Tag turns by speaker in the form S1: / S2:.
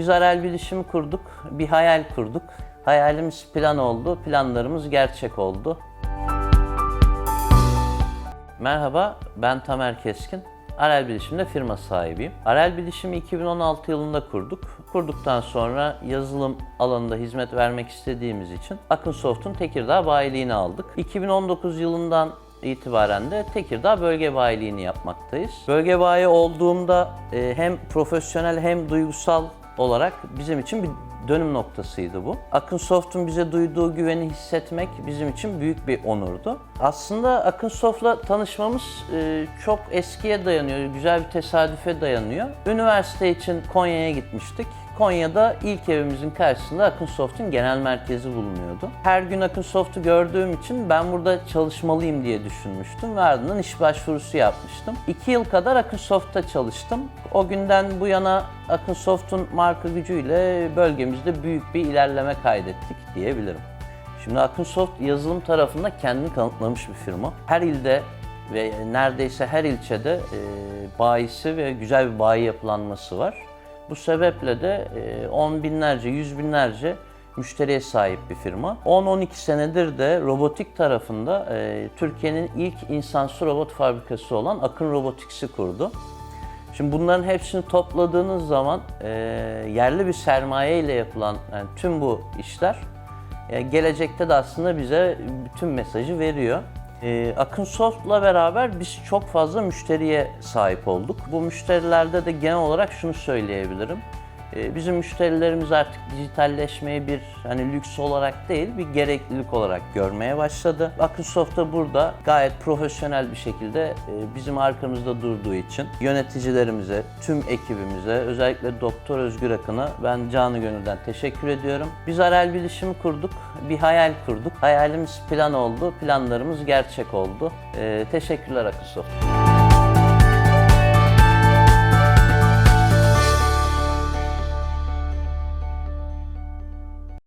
S1: Biz Arel Bilişim kurduk, bir hayal kurduk. Hayalimiz plan oldu, planlarımız gerçek oldu. Merhaba, ben Tamer Keskin. Arel Bilişim'de firma sahibiyim. Arel Bilişim'i 2016 yılında kurduk. Kurduktan sonra yazılım alanında hizmet vermek istediğimiz için Akınsoft'un Tekirdağ bayiliğini aldık. 2019 yılından itibaren de Tekirdağ bölge bayiliğini yapmaktayız. Bölge bayi olduğumda e, hem profesyonel hem duygusal olarak bizim için bir dönüm noktasıydı bu. Akınsoft'un bize duyduğu güveni hissetmek bizim için büyük bir onurdu. Aslında Akınsoft'la tanışmamız e, çok eskiye dayanıyor, güzel bir tesadüfe dayanıyor. Üniversite için Konya'ya gitmiştik. Konya'da ilk evimizin karşısında Akınsoft'un genel merkezi bulunuyordu. Her gün Akınsoft'u gördüğüm için ben burada çalışmalıyım diye düşünmüştüm ve ardından iş başvurusu yapmıştım. İki yıl kadar Akınsoft'ta çalıştım. O günden bu yana Akınsoft'un marka gücüyle bölgemizde büyük bir ilerleme kaydettik diyebilirim. Şimdi Akınsoft yazılım tarafında kendini kanıtlamış bir firma. Her ilde ve neredeyse her ilçede e, bayisi ve güzel bir bayi yapılanması var. Bu sebeple de e, on binlerce, yüz binlerce müşteriye sahip bir firma. 10-12 senedir de robotik tarafında e, Türkiye'nin ilk insansız robot fabrikası olan Akın Robotics'i kurdu. Şimdi bunların hepsini topladığınız zaman e, yerli bir sermaye ile yapılan yani tüm bu işler e, gelecekte de aslında bize bütün mesajı veriyor. E, Akın Soft'la beraber biz çok fazla müşteriye sahip olduk. Bu müşterilerde de genel olarak şunu söyleyebilirim. E, bizim müşterilerimiz artık dijitalleşmeyi bir hani lüks olarak değil bir gereklilik olarak görmeye başladı. Akın Soft da burada gayet profesyonel bir şekilde e, bizim arkamızda durduğu için yöneticilerimize, tüm ekibimize, özellikle Doktor Özgür Akın'a ben canı gönülden teşekkür ediyorum. Biz Arel Bilişim kurduk, bir hayal kurduk. Hayalimiz plan oldu, planlarımız gerçek oldu. E, teşekkürler Akın Soft.